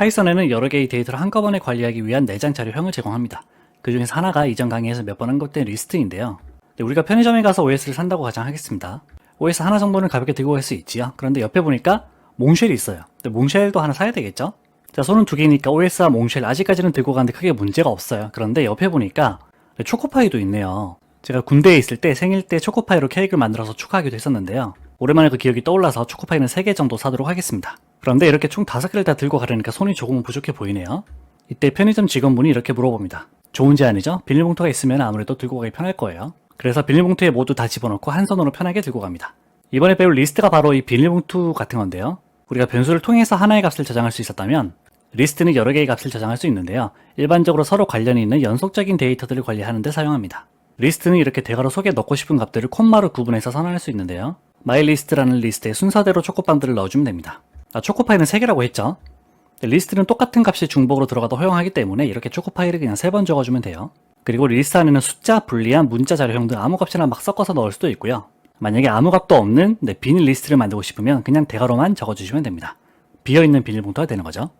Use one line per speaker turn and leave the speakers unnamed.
파이썬에는 여러 개의 데이터를 한꺼번에 관리하기 위한 내장 자료형을 제공합니다. 그 중에서 하나가 이전 강의에서 몇번 언급된 리스트인데요. 네, 우리가 편의점에 가서 OS를 산다고 가정하겠습니다. OS 하나 정도는 가볍게 들고 갈 수 있지요. 그런데 옆에 보니까 몽쉘이 있어요. 근데 몽쉘도 하나 사야 되겠죠? 자, 손은 두 개니까 OS와 몽쉘 아직까지는 들고 가는데 크게 문제가 없어요. 그런데 옆에 보니까 네, 초코파이도 있네요. 제가 군대에 있을 때 생일 때 초코파이로 케이크를 만들어서 축하하기도 했었는데요. 오랜만에 그 기억이 떠올라서 초코파이는 3개 정도 사도록 하겠습니다. 그런데 이렇게 총 5개를 다 들고 가려니까 손이 조금은 부족해 보이네요. 이때 편의점 직원분이 이렇게 물어봅니다. 좋은 제안이죠? 비닐봉투가 있으면 아무래도 들고 가기 편할 거예요. 그래서 비닐봉투에 모두 다 집어넣고 한 손으로 편하게 들고 갑니다. 이번에 배울 리스트가 바로 이 비닐봉투 같은 건데요. 우리가 변수를 통해서 하나의 값을 저장할 수 있었다면 리스트는 여러 개의 값을 저장할 수 있는데요. 일반적으로 서로 관련이 있는 연속적인 데이터들을 관리하는 데 사용합니다. 리스트는 이렇게 대괄호 속에 넣고 싶은 값들을 콤마로 구분해서 선언할 수 있는데요. 마이리스트라는 리스트에 순서대로 초코빵들을 넣어주면 됩니다. 아, 초코파이는 3개라고 했죠? 네, 리스트는 똑같은 값이 중복으로 들어가도 허용하기 때문에 이렇게 초코파이를 그냥 3번 적어주면 돼요. 그리고 리스트 안에는 숫자, 불리한, 문자 자료형 등 아무 값이나 막 섞어서 넣을 수도 있고요. 만약에 아무 값도 없는 네, 비닐 리스트를 만들고 싶으면 그냥 대괄호만 적어주시면 됩니다. 비어있는 비닐봉투가 되는 거죠.